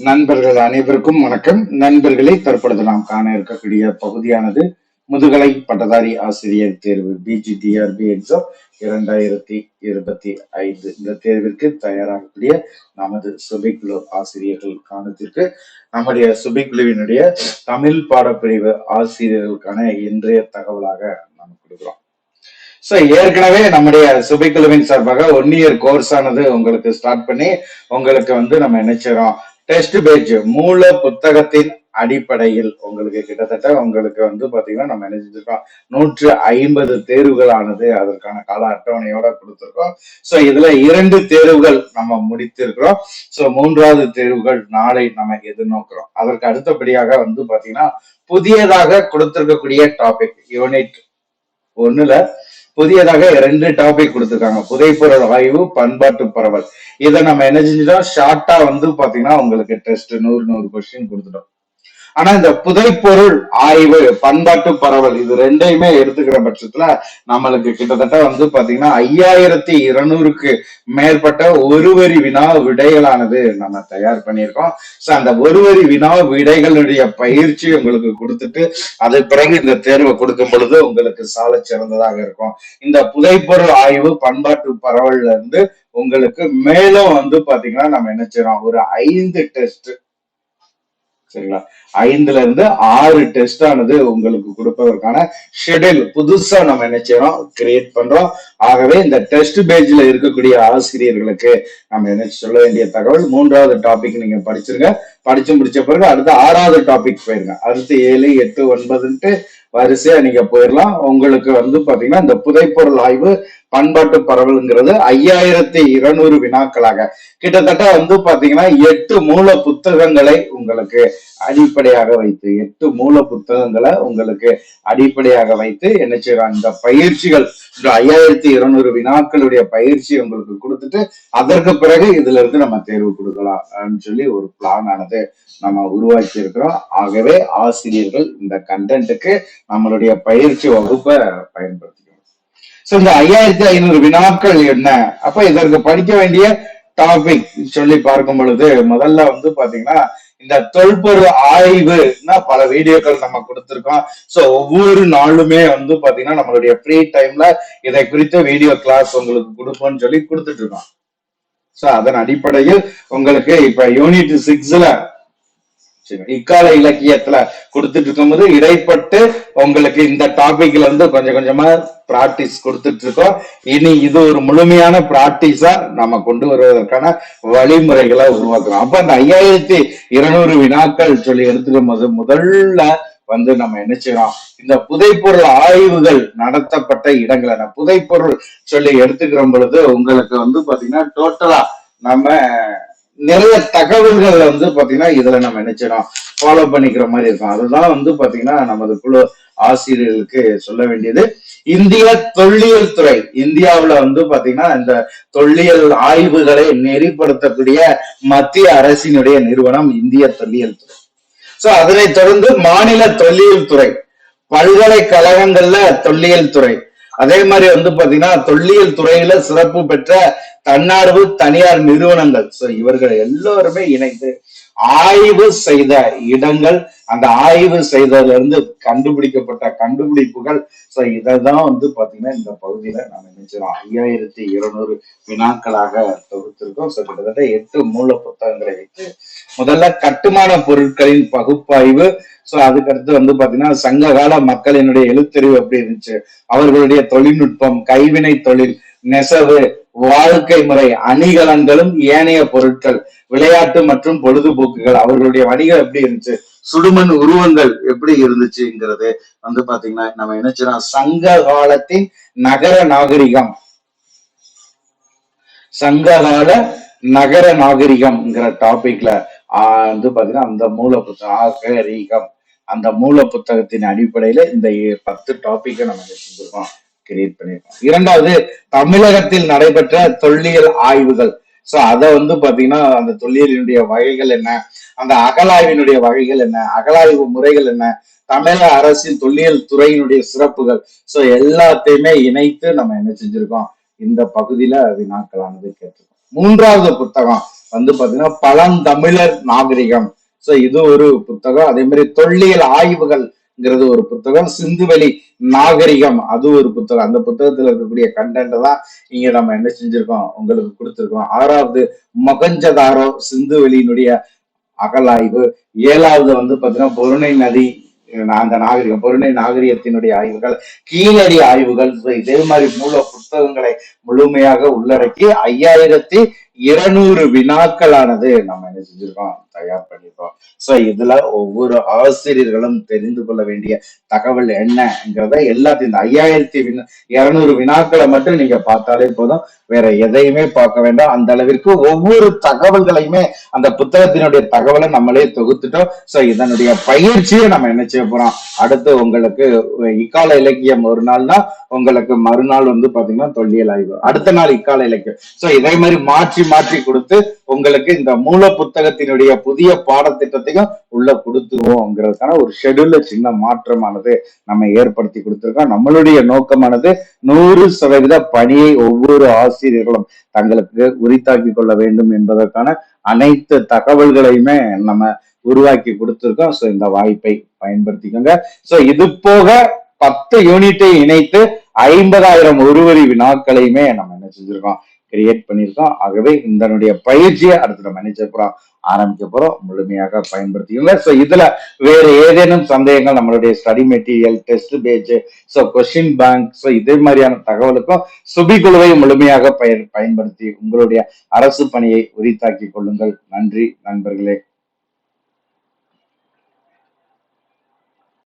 நண்பர்கள் அனைவருக்கும் வணக்கம். நண்பர்களை தற்பொழுது நாம் காண இருக்கக்கூடிய பகுதியானது முதுகலை பட்டதாரி ஆசிரியர் தேர்வு பிஜிடிஆர்பி எக்ஸாம் இரண்டாயிரத்தி இருபத்தி ஐந்து. இந்த தேர்விற்கு தயாராகக்கூடிய நமது சுபிக்குழு ஆசிரியர்கள் காணத்திற்கு நம்முடைய சுபிக்குழுவினுடைய தமிழ் பாடப்பிரிவு ஆசிரியர்களுக்கான இன்றைய தகவலாக நாம் கொடுக்கிறோம். சோ ஏற்கனவே நம்முடைய சுபைக்குழுவின் சார்பாக ஒன் இயர் கோர்ஸ் ஆனது உங்களுக்கு ஸ்டார்ட் பண்ணி உங்களுக்கு வந்து நம்ம நினைச்சிடறோம் டெஸ்ட் பேஜ் மூல புத்தகத்தின் அடிப்படையில் உங்களுக்கு கிட்டத்தட்ட உங்களுக்கு வந்து பாத்தீங்கன்னா நம்ம என்ன செஞ்சிருக்கோம்? நூற்று ஐம்பது தேர்வுகளானது அதற்கான கால அட்டவணையோட கொடுத்துருக்கோம். சோ இதுல இரண்டு தேர்வுகள் நம்ம முடித்திருக்கிறோம். சோ மூன்றாவது தேர்வுகள் நாளை நம்ம எதிர்நோக்கிறோம். அதற்கு அடுத்தபடியாக வந்து பாத்தீங்கன்னா புதியதாக கொடுத்திருக்கக்கூடிய டாபிக் யூனிட் ஒண்ணுல புதியதாக ரெண்டு டாபிக் கொடுத்திருக்காங்க. புதைப்பொருள் ஆய்வு பண்பாட்டு பரவல். இதை நம்ம என்ன செஞ்சிட்டோம்? ஷார்ட்டா வந்து பாத்தீங்கன்னா உங்களுக்கு டெஸ்ட் நூறு நூறு கொஸ்டின் கொடுத்துட்டோம். ஆனா இந்த புதைப்பொருள் ஆய்வு பண்பாட்டு பரவல் இது ரெண்டையுமே எடுத்துக்கிற பட்சத்துல நம்மளுக்கு கிட்டத்தட்ட வந்து பாத்தீங்கன்னா ஐயாயிரத்தி இருநூறுக்கு மேற்பட்ட ஒரு வரி வினா விடைகளானது நம்ம தயார் பண்ணியிருக்கோம். சோ அந்த ஒரு வரி வினா விடைகளுடைய பயிற்சி உங்களுக்கு கொடுத்துட்டு அது பிறகு இந்த தேர்வை கொடுக்கும் பொழுது உங்களுக்கு சால சிறந்ததாக இருக்கும். இந்த புதைப்பொருள் ஆய்வு பண்பாட்டு பரவல்ல இருந்து உங்களுக்கு மேலும் வந்து பாத்தீங்கன்னா நம்ம என்ன செய்யறோம்? ஒரு ஐந்து டெஸ்ட் சரிங்களா? ஐந்துல இருந்து ஆறு டெஸ்ட் ஆனது உங்களுக்கு கொடுப்பதற்கான ஷெடியூல் புதுசா நம்ம என்ன செய்யறோம்? கிரியேட் பண்றோம். ஆகவே இந்த டெஸ்ட் பேஜ்ல இருக்கக்கூடிய ஆசிரியர்களுக்கு நம்ம என்ன சொல்ல வேண்டிய தகவல்? மூன்றாவது டாபிக் நீங்க படிச்சிருங்க. படிச்சு முடிச்ச பிறகு அடுத்து ஆறாவது டாபிக் போயிருங்க. அடுத்து ஏழு எட்டு ஒன்பதுன்ட்டு வரிசையா நீங்க போயிடலாம் உங்களுக்கு வந்து பாத்தீங்கன்னா இந்த புதைப்பொருள் ஆய்வு பண்பாட்டு பரவல்ங்கிறது ஐயாயிரத்தி இருநூறு வினாக்களாக. கிட்டத்தட்ட வந்து பாத்தீங்கன்னா எட்டு மூல புத்தகங்களை உங்களுக்கு அடிப்படையாக வைத்து எட்டு மூல புத்தகங்களை உங்களுக்கு அடிப்படையாக வைத்து என்ன செய்யறாங்க? இந்த பயிற்சிகள் இந்த ஐயாயிரத்தி ஆயிரத்தி இருநூறு வினாக்களுடைய பயிற்சி உங்களுக்கு கொடுத்துட்டு அதற்கு பிறகு இதுல இருந்து நம்ம தேர்வு கொடுக்கலாம் சொல்லி ஒரு பிளான் ஆனது நம்ம உருவாக்கி இருக்கிறோம் ஆகவே ஆசிரியர்கள் இந்த கண்டென்ட்டுக்கு நம்மளுடைய பயிற்சி வகுப்பை பயன்படுத்திக்கணும். சோ இந்த ஐயாயிரத்தி ஐநூறு வினாக்கள் என்ன? அப்ப இதற்கு படிக்க வேண்டிய டாபிக் சொல்லி பார்க்கும் பொழுது முதல்ல வந்து பாத்தீங்கன்னா இந்த தொல்பொருள் ஆய்வுனா பல வீடியோக்கள் நம்ம கொடுத்திருக்கோம். சோ ஒவ்வொரு நாளுமே வந்து பாத்தீங்கன்னா நம்மளுடைய ஃப்ரீ டைம்ல இதை குறித்த வீடியோ கிளாஸ் உங்களுக்கு கொடுப்போம்னு சொல்லி கொடுத்துட்டு இருக்கோம். சோ அதன் அடிப்படையில் உங்களுக்கு இப்ப யூனிட் சிக்ஸ்ல இக்கால இலக்கியத்துல கொடுத்துட்டு இருக்கும்போது இடைப்பட்டு உங்களுக்கு இந்த டாபிக்ல இருந்து கொஞ்சம் கொஞ்சமா பிராக்டிஸ் கொடுத்துட்டு இருக்கோம். இனி இது ஒரு முழுமையான பிராக்டிஸா நம்ம கொண்டு வருவதற்கான வழிமுறைகளை உருவாக்குறோம் அப்ப அந்த ஐயாயிரத்தி இருநூறு வினாக்கள் சொல்லி எடுத்துக்கும் போது முதல்ல வந்து நம்ம என்ன செய்யறோம்? இந்த புதைப்பொருள் ஆய்வுகள் நடத்தப்பட்ட இடங்களை நான் புதைப்பொருள் சொல்லி எடுத்துக்கிற பொழுது உங்களுக்கு வந்து பாத்தீங்கன்னா டோட்டலா நம்ம நிறைய தகவல்கள் வந்து பாத்தீங்கன்னா இதுல நம்ம நினைச்சிடும் ஃபாலோ பண்ணிக்கிற மாதிரி இருக்கும். அதுதான் வந்து பாத்தீங்கன்னா நமது குழு ஆசிரியர்களுக்கு சொல்ல வேண்டியது. இந்திய தொல்லியல் துறை இந்தியாவுல வந்து பாத்தீங்கன்னா இந்த தொல்லியல் ஆய்வுகளை நெறிப்படுத்தக்கூடிய மத்திய அரசினுடைய நிறுவனம் இந்திய தொல்லியல் துறை. சோ அதனைத் தொடர்ந்து மாநில தொல்லியல் துறை பல்கலைக்கழகங்கள்ல தொல்லியல் துறை அதே மாதிரி வந்து பாத்தீங்கன்னா தொல்லியல் துறையில சிறப்பு பெற்ற தன்னார்வ தனியார் நிறுவனங்கள். சோ இவர்கள் எல்லோருமே இணைந்து ஆய்வு செய்த இடங்கள் அந்த ஆய்வு செய்ததுல இருந்து கண்டுபிடிக்கப்பட்ட கண்டுபிடிப்புகள். சோ இததான் வந்து பாத்தீங்கன்னா இந்த பகுதியில நம்ம நினைச்சிடும் ஐயாயிரத்தி இருநூறு வினாக்களாக தொகுத்திருக்கோம். சோ கிட்டத்தட்ட எட்டு மூல புத்தகங்களை வைத்து முதல்ல கட்டுமான பொருட்களின் பகுப்பாய்வு. சோ அதுக்கடுத்து வந்து பாத்தீங்கன்னா சங்ககால மக்களினுடைய எழுத்தறிவு எப்படி இருந்துச்சு? அவர்களுடைய தொழில்நுட்பம் கைவினை தொழில் நெசவு வாழ்க்கை முறை அணிகலன்களும் ஏனைய பொருட்கள் விளையாட்டு மற்றும் பொழுதுபோக்குகள் அவர்களுடைய வணிகம் எப்படி இருந்துச்சு? சுடுமண் உருவங்கள் எப்படி இருந்துச்சுங்கிறது வந்து பாத்தீங்கன்னா நம்ம என்ன சங்க காலத்தின் நகர நாகரிகம். சங்ககால நகர நாகரிகம்ங்கிற டாபிக்ல வந்து பாத்தீங்கன்னா அந்த மூல புத்தகம் ஆகரீகம் அந்த மூல புத்தகத்தின் அடிப்படையில இந்த பத்து டாபிக்கை நம்ம செஞ்சிருக்கோம்? கிரியேட் பண்ணியிருக்கோம் இரண்டாவது தமிழகத்தில் நடைபெற்ற தொல்லியல் ஆய்வுகள். சோ அதை வந்து பாத்தீங்கன்னா அந்த தொல்லியலினுடைய வகைகள் என்ன? அந்த அகலாய்வினுடைய வகைகள் என்ன? அகலாய்வு முறைகள் என்ன? தமிழக அரசின் தொல்லியல் துறையினுடைய சிறப்புகள். சோ எல்லாத்தையுமே இணைத்து நம்ம என்ன செஞ்சிருக்கோம்? இந்த பகுதியில வினாக்களானது கேட்டிருக்கோம். மூன்றாவது புத்தகம் வந்து பாத்தீங்கன்னா பழந்தமிழர் நாகரிகம். சோ இது ஒரு புத்தகம். அதே மாதிரி தொல்லியல் ஆய்வுகள்ங்கிறது ஒரு புத்தகம். சிந்துவெளி நாகரிகம் அது ஒரு புத்தகம். அந்த புத்தகத்துல இருக்கக்கூடிய கண்டென்ட் தான் இங்க நம்ம என்ன செஞ்சிருக்கோம்? உங்களுக்கு கொடுத்திருக்கோம். ஆறாவது மொகஞ்சதாரோ சிந்துவெளியினுடைய அகலாய்வு. ஏழாவது வந்து பாத்தீங்கன்னா பொருணை நதி அந்த நாகரிகம் பொருணை நாகரிகத்தினுடைய ஆய்வுகள் கீழடி ஆய்வுகள். இதே மாதிரி மூல புத்தகங்களை முழுமையாக உள்ளடக்கி ஐயாயிரத்தி இருநூறு வினாக்களானது நம்ம செஞ்சிருக்கோம் தயார் பண்ணியிருக்கோம். ஸோ இதுல ஒவ்வொரு ஆசிரியர்களும் தெரிந்து கொள்ள வேண்டிய தகவல் என்னங்கிறத எல்லாத்தையும் இந்த ஐயாயிரத்தி வினா வினாக்களை மட்டும் நீங்க பார்த்தாலே போதும். வேற எதையுமே பார்க்க வேண்டாம். அந்த அளவிற்கு ஒவ்வொரு தகவல்களையுமே அந்த புத்தகத்தினுடைய தகவலை நம்மளே தொகுத்துட்டோம். சோ இதனுடைய பயிற்சியை நம்ம என்ன செய்ய போறோம்? அடுத்து உங்களுக்கு இக்கால இலக்கியம் ஒரு நாள்னா உங்களுக்கு மறுநாள் வந்து பாத்தீங்கன்னா தொல்லியல் ஆய்வு. அடுத்த நாள் இக்கால இலக்கியம். சோ இதே மாதிரி மாற்றி மாற்றி கொடுத்து உங்களுக்கு இந்த மூல புத்தகத்தினுடைய புதிய பாடத்திட்டத்தையும் உள்ள கொடுத்துருவோங்கிறதுக்கான ஒரு ஷெடியூல்ல சின்ன மாற்றமானது நம்ம ஏற்படுத்தி கொடுத்திருக்கோம். நம்மளுடைய நோக்கமானது நூறு சதவீத பணியை ஒவ்வொரு ஆசிரியர்களும் தங்களுக்கு உரித்தாக்கி கொள்ள வேண்டும் என்பதற்கான அனைத்து தகவல்களையுமே நம்ம உருவாக்கி கொடுத்துருக்கோம். சோ இந்த வாய்ப்பை பயன்படுத்திக்கோங்க. சோ இது போக பத்து யூனிட்டை இணைத்து ஐம்பதாயிரம் ஒருவரி வினாக்களையுமே நம்ம என்ன செஞ்சிருக்கோம்? கிரியேட் பண்ணியிருக்கோம். ஆகவே இதனுடைய பயிற்சியை அடுத்த நம்ம என்ன போறோம்? ஆரம்பிக்க போறோம். முழுமையாக பயன்படுத்திக்கோங்க. ஸோ இதுல வேற ஏதேனும் சந்தேகங்கள் நம்மளுடைய study material test page so question bank so இதே மாதிரியான தகவலுக்கும் சுபி குழுவை முழுமையாக பயன் பயன்படுத்தி உங்களுடைய அரசு பணியை உரித்தாக்கி கொள்ளுங்கள். நன்றி நண்பர்களே.